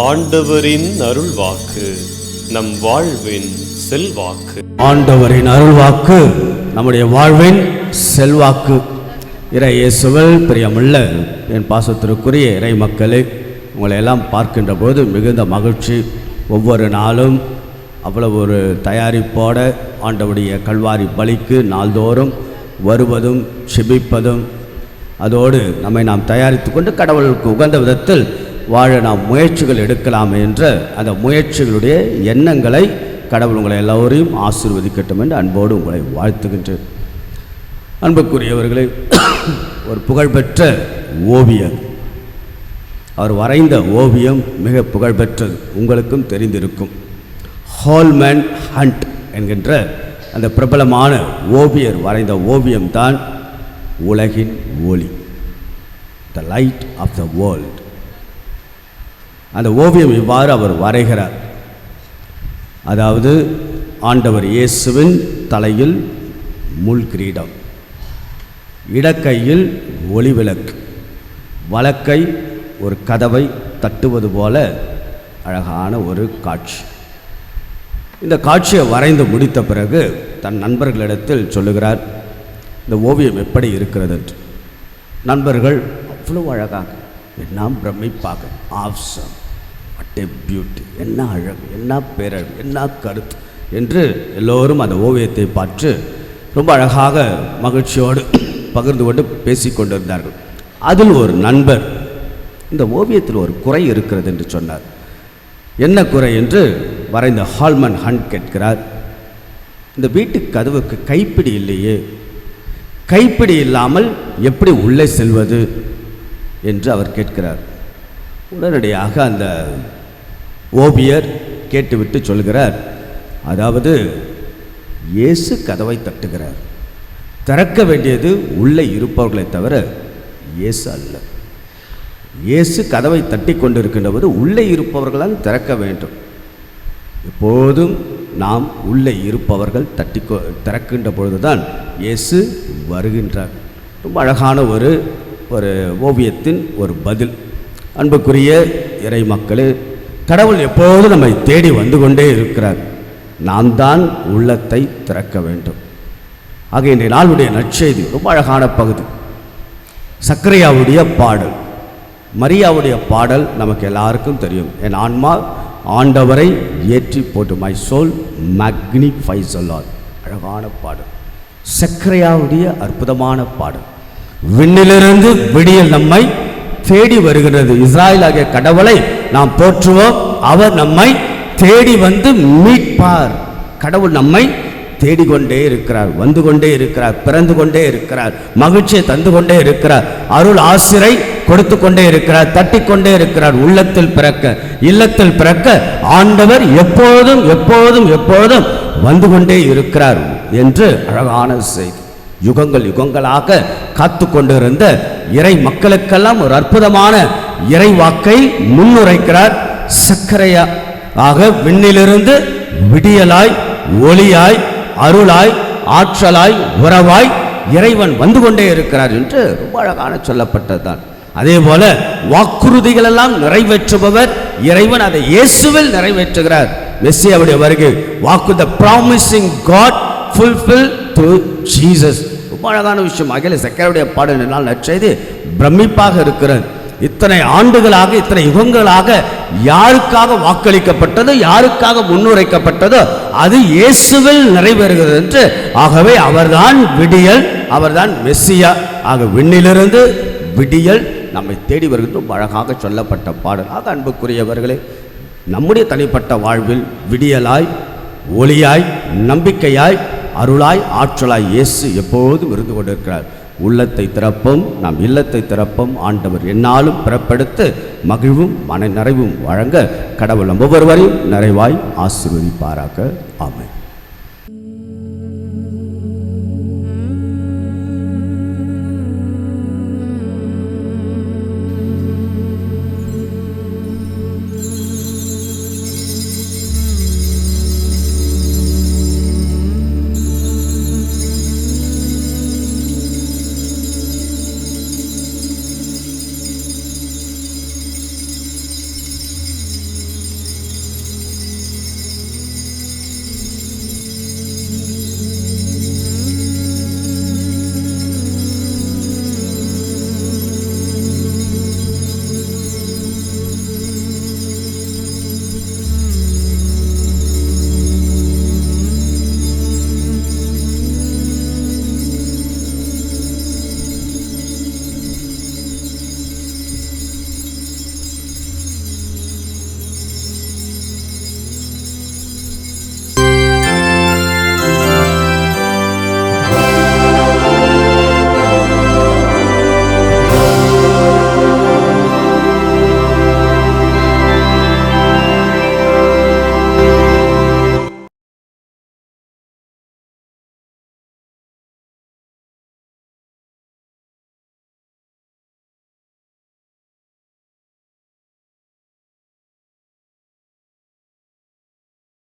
ஆண்டவரின் அருள்வாக்கு நம் வாழ்வின் செல்வாக்கு. ஆண்டவரின் அருள்வாக்கு நம்முடைய வாழ்வின் செல்வாக்கு. இறை இயேசுவல் பிரியமுள்ள என் பாசத்திற்குரிய இறை மக்களே உங்களை எல்லாம் பார்க்கின்ற போது மிகுந்த மகிழ்ச்சி. ஒவ்வொரு நாளும் அவ்வளவு ஒரு தயாரிப்போட ஆண்டவருடைய கல்வாரி பலிக்கு நாள்தோறும் வருவதும் செபிப்பதும் அதோடு நம்மை நாம் தயாரித்து கொண்டு கடவுளுக்கு உகந்த விதத்தில் வாழ நாம் முயற்சிகள் எடுக்கலாம் என்ற அந்த முயற்சிகளுடைய எண்ணங்களை கடவுள் உங்களை எல்லோரையும் ஆசீர்வதிக்கட்டும் என்று அன்போடு உங்களை வாழ்த்துகின்றேன். அன்புக்குரியவர்களே ஒரு புகழ்பெற்ற ஓவியர். அவர் வரைந்த ஓவியம் மிக புகழ்பெற்றது உங்களுக்கும் தெரிந்திருக்கும். ஹால்மேன் ஹண்ட் என்கின்ற அந்த பிரபலமான ஓவியர் வரைந்த ஓவியம்தான் உலகின் ஒளி the light of the world அந்த ஓவியம் இவ்வாறு அவர் வரைகிறார். அதாவது ஆண்டவர் இயேசுவின் தலையில் முள் கிரீடம் இடக்கையில் ஒளிவிளக்கு வழக்கை ஒரு கதவை தட்டுவது போல அழகான ஒரு காட்சி. இந்த காட்சியை வரைந்து முடித்த பிறகு தன் நண்பர்களிடத்தில் சொல்லுகிறார் இந்த ஓவியம் எப்படி இருக்கிறது? என்று. நண்பர்கள் அவ்வளோ அழகாக என்ன பிரமிப்பாக ஆப்சம் வாட் பியூட்டி என்ன அழகு என்ன பேரழகு என்ன கருத்து என்று எல்லோரும் அந்த ஓவியத்தை பார்த்து ரொம்ப அழகாக மகிழ்ச்சியோடு பகிர்ந்து கொண்டு பேசிக்கொண்டிருந்தார்கள் அதில் ஒரு நண்பர் இந்த ஓவியத்தில் ஒரு குறை இருக்கிறது என்று சொன்னார். என்ன குறை என்று வரைந்த ஹால்மன் ஹண்ட் கேட்கிறார் இந்த வீட்டு கதவுக்கு கைப்பிடி இல்லையே கைப்பிடி இல்லாமல் எப்படி உள்ளே செல்வது என்று அவர் கேட்கிறார். உடனடியாக அந்த ஓவியர் கேட்டுவிட்டு சொல்கிறார் அதாவது இயேசு கதவை தட்டுகிறார். திறக்க வேண்டியது உள்ளே இருப்பவர்களை தவிர இயேசு அல்ல. இயேசு கதவை தட்டி கொண்டிருக்கின்றபோது உள்ளே இருப்பவர்களால் திறக்க வேண்டும். எப்போதும் நாம் உள்ளே இருப்பவர்கள் தட்டி கொ திறக்கின்ற பொழுதுதான் இயேசு வருகின்றார். ரொம்ப அழகான ஒரு ஒரு ஓவியத்தின் ஒரு பதில். அன்புக்குரிய இறை மக்களே கடவுள் எப்போதும் நம்மை தேடி வந்து கொண்டே இருக்கிறார்? நாம் தான் உள்ளத்தை திறக்க வேண்டும். ஆக இன்றைய நாளுடைய நற்செய்தி ரொம்ப அழகான பகுதி. சக்கரையாவுடைய பாடல். மரியாவுடைய பாடல் நமக்கு எல்லாருக்கும் தெரியும். என் ஆன்மா ஆண்டவரை ஏற்றி போட்டு மை சோல் மேக்னிஃபைஸ் அல்லால் அழகான பாடல். சக்கரையாவுடைய அற்புதமான பாடல். விண்ணிலிருந்து விடியல் நம்மை தேடி வருகிறது. இஸ்ராயல் ஆகிய கடவுளை நாம் போற்றுவோம். அவர் நம்மை தேடி வந்து மீட்பார். கடவுள் நம்மை தேடிக்கொண்டே இருக்கிறார் வந்து கொண்டே இருக்கிறார் பிறந்து கொண்டே இருக்கிறார் மகிழ்ச்சியை தந்து கொண்டே இருக்கிறார் அருள் ஆசிரை கொடுத்து கொண்டே இருக்கிறார் தட்டிக்கொண்டே இருக்கிறார் உள்ளத்தில் பிறக்க இல்லத்தில் பிறக்க ஆண்டவர் எப்போதும் எப்போதும் எப்போதும் வந்து கொண்டே இருக்கிறார் என்று அழகான செய்தி. யுகங்கள் யுகங்களாக காத்து கொண்டிருந்த இறை மக்களுக்கெல்லாம் ஒரு அற்புதமான இறைவாக்கை முன்னுரைக்கிறார் சர்க்கரையா. ஆக விண்ணிலிருந்து விடியலாய் ஒளியாய் அருளாய் ஆற்றலாய் உறவாய் இறைவன் வந்து கொண்டே இருக்கிறார் என்று ரொம்ப அழகான சொல்லப்பட்டதுதான். அதே போல வாக்குறுதிகள் எல்லாம் நிறைவேற்றுபவர் இறைவன் அதை இயேசுவில் நிறைவேற்றுகிறார். மெஸ்ஸியாவுடைய வருகை வாக்கு the promising god fulfilled Jesus ரொம்ப அழகான விஷயம். அகில சக்கரவுடைய பாடல் என்னால் நற்செய்தி பிரமிப்பாக இருக்கிறது இத்தனை ஆண்டுகளாக இத்தனை யுகங்களாக யாருக்காக வாக்களிக்கப்பட்டதோ யாருக்காக முன்னுரைக்கப்பட்டதோ அது இயேசுவில் நிறைவேறுகிறது என்று ஆகவே அவர்தான் விடியல் அவர்தான் மெஸ்ஸியா. ஆக விண்ணிலிருந்து விடியல் நம்மை தேடி வருகின்ற ரொம்ப அழகாக சொல்லப்பட்ட பாடல். ஆக அன்புக்குரியவர்களே நம்முடைய தனிப்பட்ட வாழ்வில் விடியலாய் ஒளியாய் நம்பிக்கையாய் அருளாய் ஆற்றலாய் இயேசு எப்போதும் இருந்து கொண்டிருக்கிறார். உள்ளத்தை திறப்போம் நாம் இல்லத்தை திறப்போம். ஆண்டவர் என்னாலும் பிறப்படுத்த மகிழ்வும் மன நிறைவும் வழங்க கடவுள் ஒவ்வொருவரையும் நிறைவாய் ஆசீர்வதிப்பாராக. ஆமை